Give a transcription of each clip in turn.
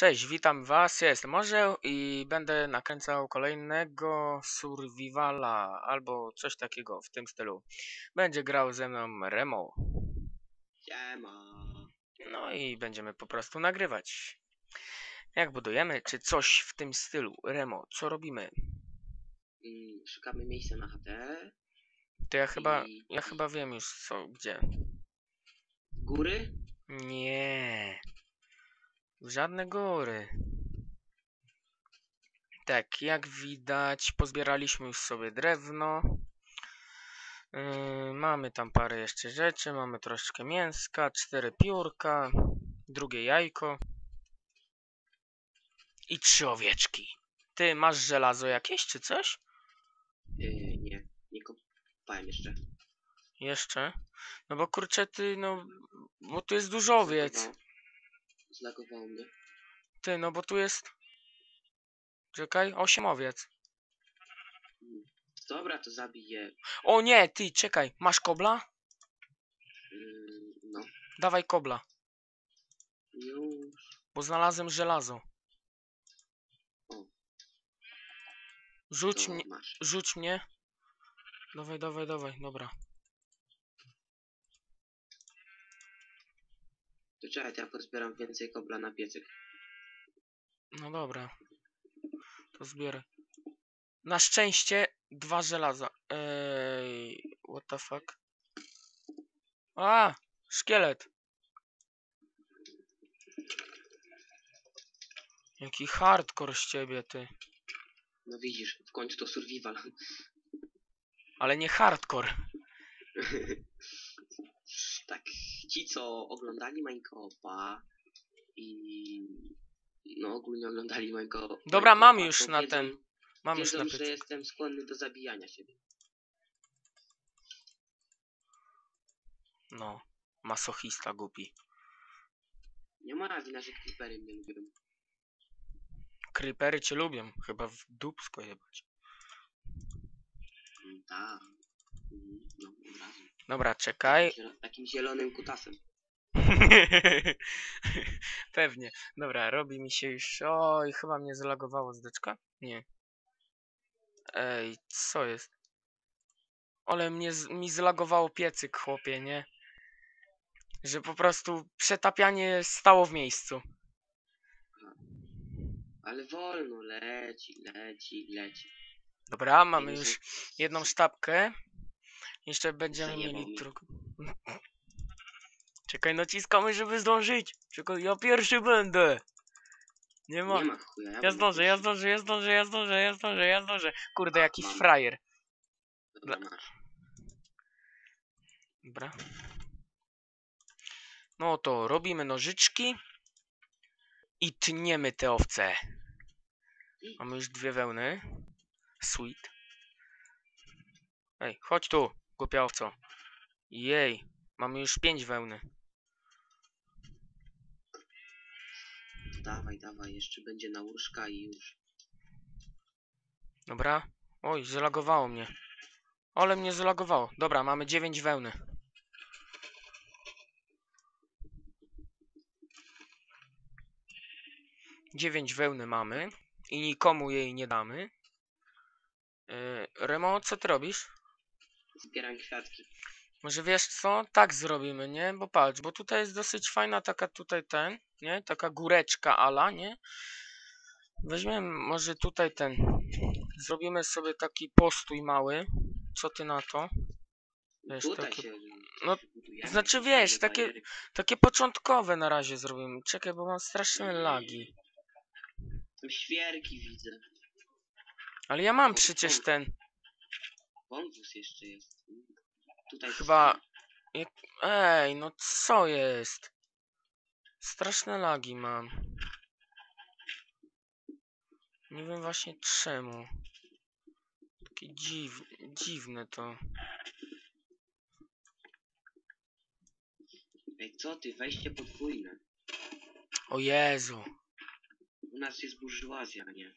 Cześć, witam was, ja jestem Orzeł i będę nakręcał kolejnego survivala albo coś takiego w tym stylu. Będzie grał ze mną Remo. Siema. No i będziemy po prostu nagrywać. Jak budujemy, czy coś w tym stylu. Remo, co robimy? Mm, Szukamy miejsca na chatę. To ja chyba, ja chyba wiem już co, gdzie. Góry? Nie. W żadne góry. Tak, jak widać, pozbieraliśmy już sobie drewno. Yy, mamy tam parę jeszcze rzeczy. Mamy troszeczkę mięska, cztery piórka, drugie jajko i trzy owieczki. Ty masz żelazo jakieś czy coś? Yy, nie, nie kopałem jeszcze. Jeszcze? No bo kurczę, ty, no, bo tu jest dużo owiec. Zlagowało- mnie. Ty, no bo tu jest. Czekaj, osiem owiec. Mm. Dobra, to zabiję. O nie, ty, czekaj, masz kobla? Mm, no, Dawaj kobla, już. bo znalazłem żelazo. O. Rzuć To mnie, masz. rzuć mnie. Dawaj, dawaj, dawaj, dobra. To czekaj, to ja pozbieram więcej kobla na piecyk. No dobra. To zbierę. Na szczęście dwa żelaza. Ej, what the fuck? A, szkielet. Jaki hardcore z ciebie, ty. No widzisz, w końcu to survival. Ale nie hardcore. tak, ci co oglądali Minecrafta i no ogólnie oglądali Minecraft. Dobra, mam już to na wiedzą, ten. Mam już na że jestem skłonny do zabijania siebie. No, masochista głupi. Nie ma wina, że creepery mnie lubią. Creepery cię lubią, chyba w dupsko jebać. Mm, Tak. Mhm, No, od razu. Dobra, czekaj. Takim zielonym kutasem. Pewnie. Dobra, robi mi się już. Oj, chyba mnie zalagowało zdeczka? Nie. Ej, co jest? Ale mnie z, mi zlagowało piecyk, chłopie, nie? Że po prostu przetapianie stało w miejscu. Ale wolno, leci, leci, leci. Dobra, mamy już jedną sztabkę. Jeszcze będziemy Zajebał mieli mi. drugą. Czekaj, naciskamy, żeby zdążyć. Czekaj, ja pierwszy będę. Nie ma. Nie ma chuja. Ja będę zdążę, ja pierwszy. zdążę, ja zdążę, ja zdążę, ja zdążę, ja zdążę. Kurde, A, jaki mam. frajer. Dobra, masz. Dobra. No to robimy nożyczki. I tniemy te owce. Mamy już dwie wełny. Sweet. Ej, chodź tu, głupia owco. Jej, mamy już pięć wełny. Dawaj, dawaj, jeszcze będzie na łóżka i już. Dobra. Oj, zalagowało mnie. Ale mnie zalagowało. Dobra, mamy dziewięć wełny. Dziewięć wełny mamy i nikomu jej nie damy. Yy, Remo, co ty robisz? Zbieram kwiatki. Może wiesz co? Tak zrobimy, nie? Bo patrz, bo tutaj jest dosyć fajna taka tutaj ten, nie? Taka góreczka ala, nie? Weźmiemy może tutaj ten. Zrobimy sobie taki postój mały. Co ty na to? Wiesz, Tutaj takie- się. no, znaczy, wiesz, takie-. Takie początkowe na razie zrobimy. Czekaj, bo mam straszne lagi. Tam świerki widzę. Ale ja mam przecież ten. Wąwóz jeszcze jest. Tutaj Chyba- Ej, no co jest? Straszne lagi mam. Nie wiem właśnie czemu. Takie dziw... dziwne to. Ej, co ty? Wejście podwójne. O Jezu. U nas jest burżuazja, nie?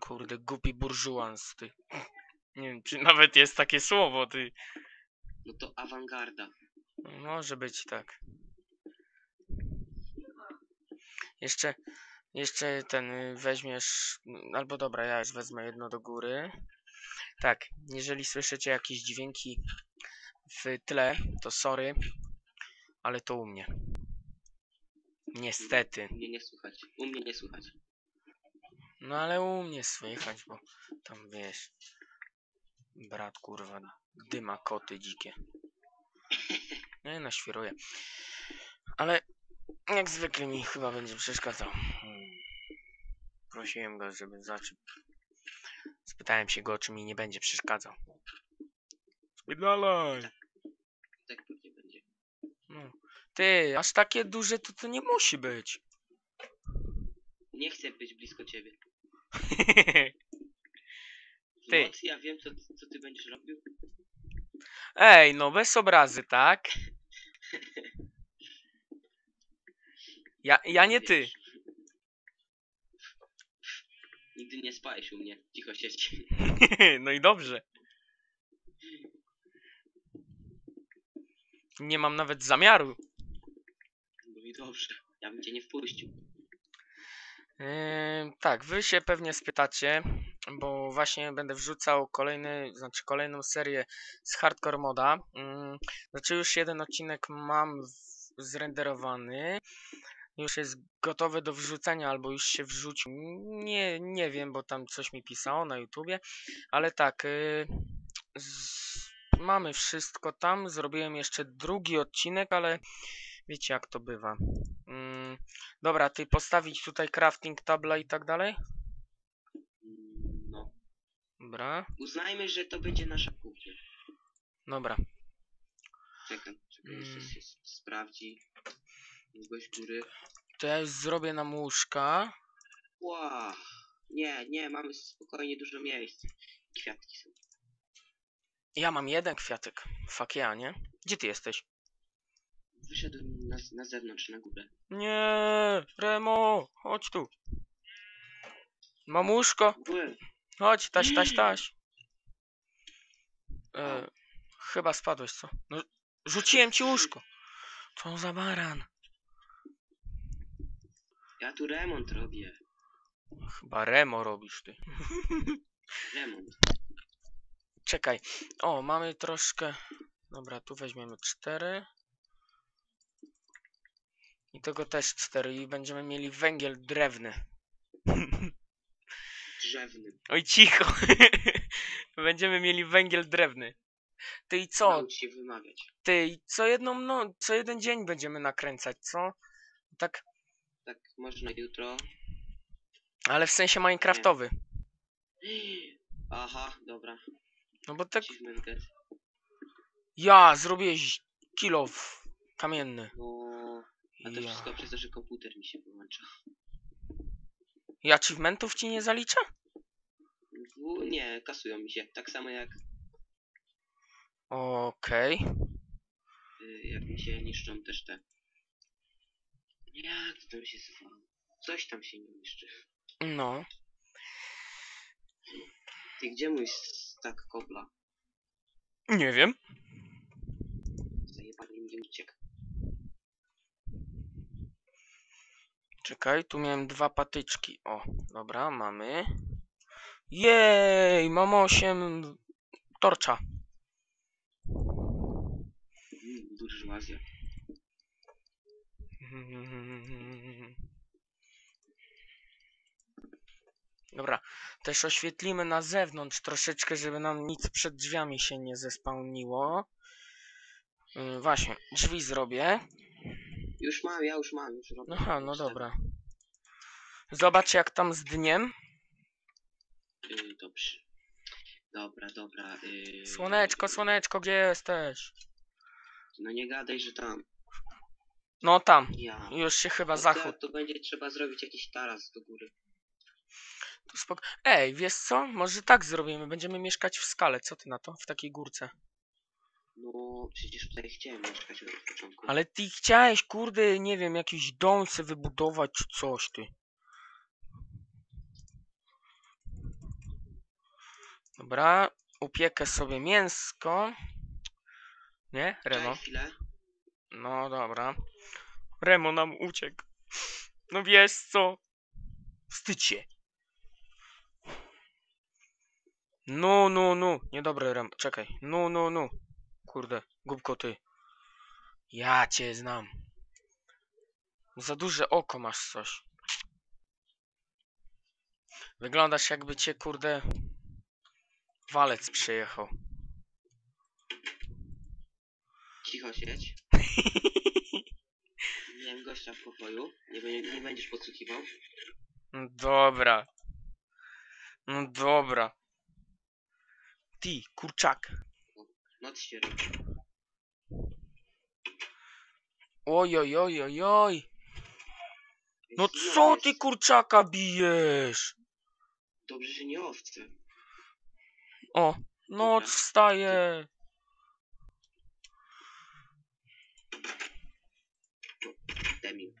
Kurde, głupi burżuans, ty. Nie wiem, czy nawet jest takie słowo, ty. No to awangarda. Może być tak. Jeszcze Jeszcze ten y, weźmiesz, albo dobra, ja już wezmę jedno do góry. Tak, jeżeli słyszycie jakieś dźwięki w tle, to sorry, ale to u mnie. Niestety. U mnie nie słychać. U mnie nie słychać. No ale u mnie słychać, bo tam wiesz. Brat kurwa dyma koty dzikie. Nie no, świruję. Ale jak zwykle mi chyba będzie przeszkadzał. Hmm. Prosiłem go, żeby zaczął. Spytałem się go, czy mi nie będzie przeszkadzał. Spierdalaj! Tak pewnie będzie. No. Ty, aż takie duże to to nie musi być. Nie chcę być blisko ciebie. Ty. ja wiem, co, co ty będziesz robił. Ej, no bez obrazy, tak? Ja, ja nie ty. Nigdy nie spałeś u mnie. Cicho siedź. no i dobrze. Nie mam nawet zamiaru. No i dobrze. Ja bym cię nie wpuścił. Yy, tak, wy się pewnie spytacie, bo właśnie będę wrzucał kolejny, znaczy kolejną serię z Hardcore Moda. Yy, znaczy już jeden odcinek mam zrenderowany. Już jest gotowy do wrzucenia, albo już się wrzucił. Nie, nie wiem, bo tam coś mi pisało na YouTubie, ale tak, yy, z, mamy wszystko tam. Zrobiłem jeszcze drugi odcinek, ale wiecie jak to bywa. Mm, dobra, ty postawić tutaj crafting tabla i tak dalej? Dobra, Uznajmy, że to będzie nasza kuchnia. dobra. Czekam, czekam, jeszcze Mm. się s- sprawdzi. Długość góry. To ja już zrobię nam łóżka. Ła! Nie, nie, mamy spokojnie dużo miejsc. Kwiatki są. Ja mam jeden kwiatek. Fuck ja, nie? Gdzie ty jesteś? Wyszedłem na, na zewnątrz, na górę. Nie, Remo, chodź tu. Mam łóżko. Chodź, taś, taś, taś. E, chyba spadłeś, co? No, rzuciłem ci łóżko. Co za baran. Ja tu remont robię. Chyba Remo robisz ty. Remont. Czekaj. O, mamy troszkę. Dobra, tu weźmiemy cztery. I tego też cztery. I będziemy mieli węgiel drewny. Drzewny. Oj, cicho. będziemy mieli węgiel drewny. Ty i co? Naucz się wymawiać. Ty i co jedną no, co jeden dzień będziemy nakręcać, co? Tak, Tak, można jutro. ale w sensie Minecraftowy. Aha, dobra. No bo tak ja zrobiłeś kilo kamienny. No, a to Ja. wszystko przez to, że komputer mi się wyłącza. I achievementów ci nie zalicza? Nie, kasują mi się. Tak samo jak, Okej. y, jak mi się niszczą też te. Jak to tam się zwało? Coś tam się nie niszczy. No. Ty gdzie mój stak kobla? Nie wiem. Zajebany mi uciekł. Czekaj, tu miałem dwa patyczki. O, dobra, mamy. Jej, mam osiem torcza. Mm, burżuazja. Dobra, też oświetlimy na zewnątrz troszeczkę, żeby nam nic przed drzwiami się nie zespełniło. Yy, właśnie, drzwi zrobię. Już mam, ja już mam, już robię. Aha, no dobra. Zobacz jak tam z dniem. Dobrze. Dobra, dobra. Y, Słoneczko, słoneczko, gdzie jesteś? No nie gadaj, że tam. No tam, Ja. już się chyba No to- zachód. To będzie trzeba zrobić jakiś taras do góry. Tu spoko- Ej, wiesz co? Może tak zrobimy. Będziemy mieszkać w skale. Co ty na to? W takiej górce. No, przecież tutaj chciałem mieszkać od początku. Ale ty chciałeś, kurde, nie wiem, jakiś dom sobie wybudować czy coś, ty. Dobra, upiekę sobie mięsko. Nie, Remo? Czekaj chwilę. No dobra. Remo nam uciekł. No wiesz co? wstydź się. No, no, no. Niedobre, Rem. Czekaj. No, no, no. Kurde, głupko ty. Ja cię znam. Za duże oko masz coś. Wyglądasz jakby cię, kurde, walec przyjechał. Cicho siedź. Miałem gościa w pokoju. Nie, będzie- nie będziesz podsłuchiwał. No Dobra. No dobra. Ty, kurczak. Noc się robi. Oj, oj, oj, oj, oj. Więc No co jest- ty kurczaka bijesz? Dobrze, że nie owce. O, noc Dobra. wstaje. Demil.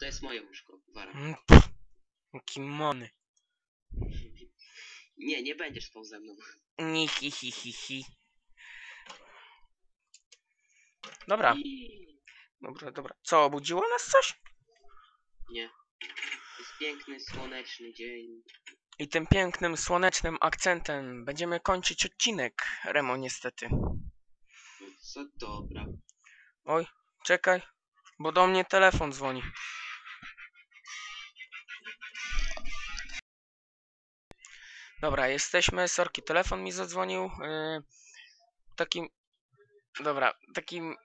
To jest moje łóżko. Wara. Mm, pff, Jaki mony. Nie, nie będziesz spał ze mną. Ni hi hi hi hi. Dobra, dobra, dobra. Co, obudziło nas coś? Nie. To jest piękny, słoneczny dzień. I tym pięknym, słonecznym akcentem będziemy kończyć odcinek, Remo, niestety. No co dobra. Oj, czekaj, bo do mnie telefon dzwoni. Dobra, jesteśmy, sorki, telefon mi zadzwonił. Yy, takim, dobra, takim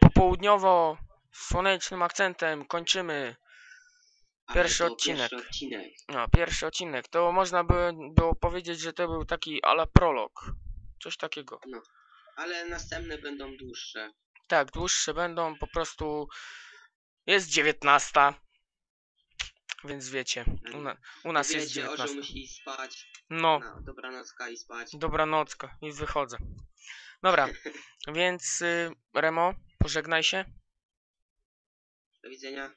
popołudniowo-słonecznym akcentem kończymy Pierwszy odcinek. Pierwszy odcinek. no, pierwszy odcinek. To można by było powiedzieć, że to był taki ala prolog. Coś takiego. Ale następne będą dłuższe. Tak, dłuższe będą, po prostu jest 19. Więc wiecie, u, na, u nas jest Wiecie, orzeł 19. musi iść spać. No, No, dobranocka i spać. dobranocka i wychodzę. Dobra, więc y, Remo, pożegnaj się Do widzenia.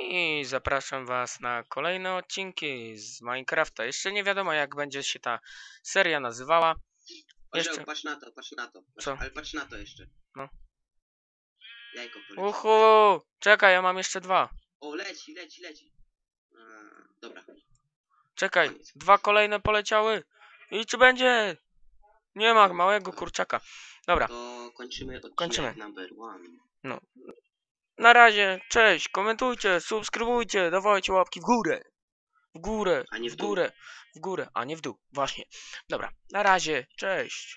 I zapraszam was na kolejne odcinki z Minecrafta. Jeszcze nie wiadomo jak będzie się ta seria nazywała. Orzeł, Jeszcze- patrz na to, patrz na to. Patrz, Co? Ale patrz na to jeszcze. No. Jajko poleci. Uhu, czekaj, ja mam jeszcze dwa. O, leci, leci, leci. A, dobra. Czekaj, Koniec. dwa kolejne poleciały. I czy będzie? Nie ma małego kurczaka. Dobra, To kończymy odcinek Kończymy. number one. Na razie, cześć, komentujcie, subskrybujcie, dawajcie łapki w górę. W górę, A nie w w dół. górę, w górę, a nie w dół, właśnie. Dobra, na razie, cześć.